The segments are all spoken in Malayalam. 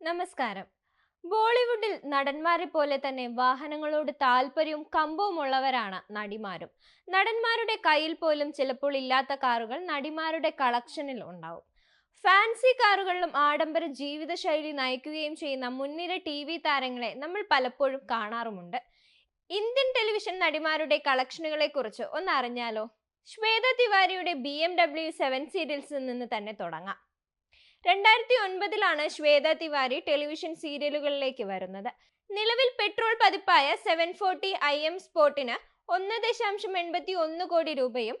നമസ്കാരം. ബോളിവുഡിൽ നടന്മാരെ പോലെ തന്നെ വാഹനങ്ങളോട് താല്പര്യവും കമ്പവും ഉള്ളവരാണ് നടിമാരും. നടന്മാരുടെ കയ്യിൽ പോലും ചിലപ്പോൾ ഇല്ലാത്ത കാറുകൾ നടിമാരുടെ കളക്ഷനിൽ ഉണ്ടാവും. ഫാൻസി കാറുകളിലും ആഡംബര ജീവിതശൈലി നയിക്കുകയും ചെയ്യുന്ന മുൻനിര ടി വി താരങ്ങളെ നമ്മൾ പലപ്പോഴും കാണാറുമുണ്ട്. ഇന്ത്യൻ ടെലിവിഷൻ നടിമാരുടെ കളക്ഷനുകളെ കുറിച്ച് ഒന്ന് അറിഞ്ഞാലോ? ശ്വേത തിവാരിയുടെ ബി എം ഡബ്ല്യു സെവൻ സീരിയൽസിൽ നിന്ന് തന്നെ തുടങ്ങാം. രണ്ടായിരത്തി ഒൻപതിലാണ് ശ്വേത തിവാരി ടെലിവിഷൻ സീരിയലുകളിലേക്ക് വരുന്നത്. നിലവിൽ പെട്രോൾ പതിപ്പായ സെവൻ ഫോർട്ടി ഐ എം സ്പോട്ടിന് ഒന്ന് ദശാംശം എൺപത്തി ഒന്ന് കോടി രൂപയും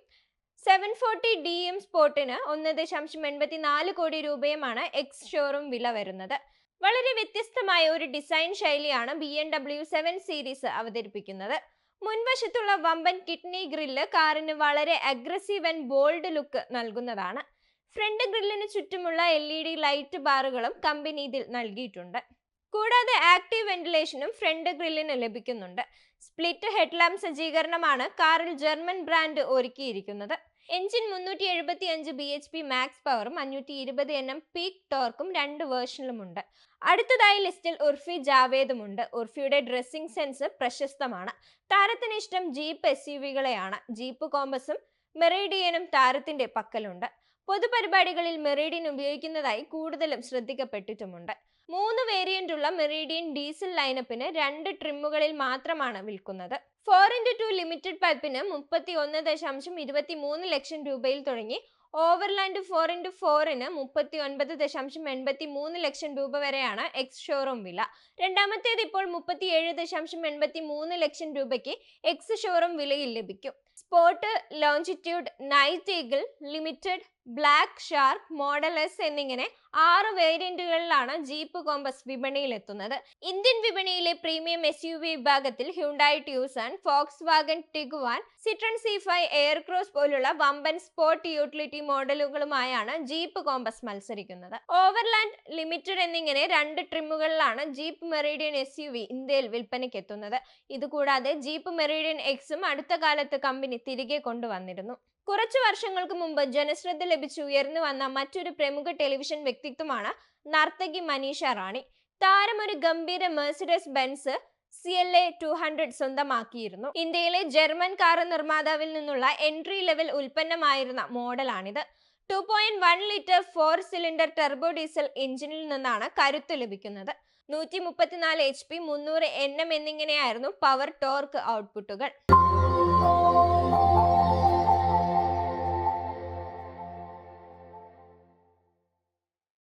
സെവൻ ഫോർട്ടി ഡി എം സ്പോട്ടിന് ഒന്ന് ദശാംശം എൺപത്തി നാല് കോടി രൂപയുമാണ് എക്സ് ഷോറൂം വില വരുന്നത്. വളരെ വ്യത്യസ്തമായ ഒരു ഡിസൈൻ ശൈലിയാണ് B N W seven series അവതരിപ്പിക്കുന്നത്. മുൻവശത്തുള്ള വമ്പൻ കിഡ്നി ഗ്രില്ല് കാറിന് വളരെ അഗ്രസീവ് ആൻഡ് ബോൾഡ് ലുക്ക് നൽകുന്നതാണ്. ഫ്രണ്ട് ഗ്രില്ലിന് ചുറ്റുമുള്ള എൽ ഇ ഡി ലൈറ്റ് ബാറുകളും കമ്പനി ഇതിൽ നൽകിയിട്ടുണ്ട്. കൂടാതെ ആക്റ്റീവ് വെന്റിലേഷനും ഫ്രണ്ട് ഗ്രില്ലിന് ലഭിക്കുന്നുണ്ട്. സ്പ്ലിറ്റ് ഹെഡ്ലാമ്പ് സജ്ജീകരണമാണ് കാറിൽ ജർമ്മൻ ബ്രാൻഡ് ഒരുക്കിയിരിക്കുന്നത്. എഞ്ചിൻ മുന്നൂറ്റി എഴുപത്തി അഞ്ച് ബി എച്ച് പി മാക്സ് പവറും അഞ്ഞൂറ്റി ഇരുപത് എൻ എം പീക്ക് ടോർക്കും രണ്ട് വേർഷനിലുമുണ്ട് അടുത്തതായി ലിസ്റ്റിൽ ഉർഫി ജാവേദുമുണ്ട് ഉർഫിയുടെ ഡ്രസ്സിംഗ് സെൻസ് പ്രശസ്തമാണ്. താരത്തിന് ഇഷ്ടം ജീപ്പ് എസ് യു വികളെയാണ് ജീപ്പ് കോമ്പസും മെറീഡിയനും താരത്തിന്റെ പക്കലുണ്ട്. പൊതുപരിപാടികളിൽ മെറീഡിയൻ ഉപയോഗിക്കുന്നതായി കൂടുതലും ശ്രദ്ധിക്കപ്പെട്ടിട്ടുമുണ്ട്. മൂന്ന് വേരിയന്റ് ഉള്ള മെറീഡിയൻ ഡീസൽ ലൈനപ്പിന് രണ്ട് ട്രിമ്മുകളിൽ മാത്രമാണ് വിൽക്കുന്നത്. ഫോർ ഇന്റു ടു ലിമിറ്റഡ് പൈപ്പിന് മുപ്പത്തി ഒന്ന് ദശാംശം ഇരുപത്തി മൂന്ന് ലക്ഷം രൂപയിൽ തുടങ്ങി. ഓവർലാൻഡ് ഫോർ ഇന്റു ഫോറിന് മുപ്പത്തി ഒൻപത് ദശാംശം എൺപത്തി മൂന്ന് ലക്ഷം രൂപ വരെയാണ് എക്സ് ഷോറൂം വില. രണ്ടാമത്തേത് ഇപ്പോൾ മുപ്പത്തി ഏഴ് ദശാംശം എൺപത്തി മൂന്ന് ലക്ഷം രൂപയ്ക്ക് എക്സ് ഷോറൂം വിലയിൽ ലഭിക്കും. Sport Longitude Night Eagle Limited Black Shark Model S എന്നിങ്ങനെ ആറ് വേരിയന്റുകളിലാണ് ജീപ്പ് കോമ്പസ് വിപണിയിൽ എത്തുന്നത് ഇന്ത്യൻ വിപണിയിലെ പ്രീമിയം എസ് യു വി വിഭാഗത്തിൽ Hyundai Tucson Volkswagen Tiguan Citroen C five Aircross പോലുള്ള വമ്പൻ സ്പോർട്ട് യൂട്ടിലിറ്റി മോഡലുകളുമായാണ് ജീപ്പ് കോമ്പസ് മത്സരിക്കുന്നത്. ഓവർലാൻഡ് ലിമിറ്റഡ് എന്നിങ്ങനെ രണ്ട് ട്രിമ്മുകളിലാണ് Jeep Meridian S U V ഇന്ത്യയിൽ വിൽപ്പനയ്ക്ക് എത്തുന്നത് ഇതുകൂടാതെ ജീപ്പ് മെറീഡിയൻ എക്സും അടുത്ത കാലത്ത് കമ്പനി തിരികെ കൊണ്ടുവന്നിരുന്നു. കുറച്ചു വർഷങ്ങൾക്ക് മുമ്പ് ജനശ്രദ്ധ ലഭിച്ച് ഉയർന്നു വന്ന മറ്റൊരു പ്രമുഖ ടെലിവിഷൻ വ്യക്തിത്വമാണ് നർത്തകി മനീഷ റാണി. താരം ഒരു ഗംഭീര Mercedes Benz C L A two hundred സ്വന്തമാക്കിയിരുന്നു. ഇന്ത്യയിലെ ജർമ്മൻ കാർ നിർമ്മാതാവിൽ നിന്നുള്ള എൻട്രി ലെവൽ ഉൽപ്പന്നമായിരുന്ന മോഡലാണിത്. Two point one litre four cylinder turbo diesel എഞ്ചിനിൽ നിന്നാണ് കരുത്ത് ലഭിക്കുന്നത്. നൂറ്റി മുപ്പത്തിനാല് എച്ച് പി മുന്നൂറ് എൻ എം എന്നിങ്ങനെയായിരുന്നു പവർ ടോർക്ക് ഔട്ട്പുട്ടുകൾ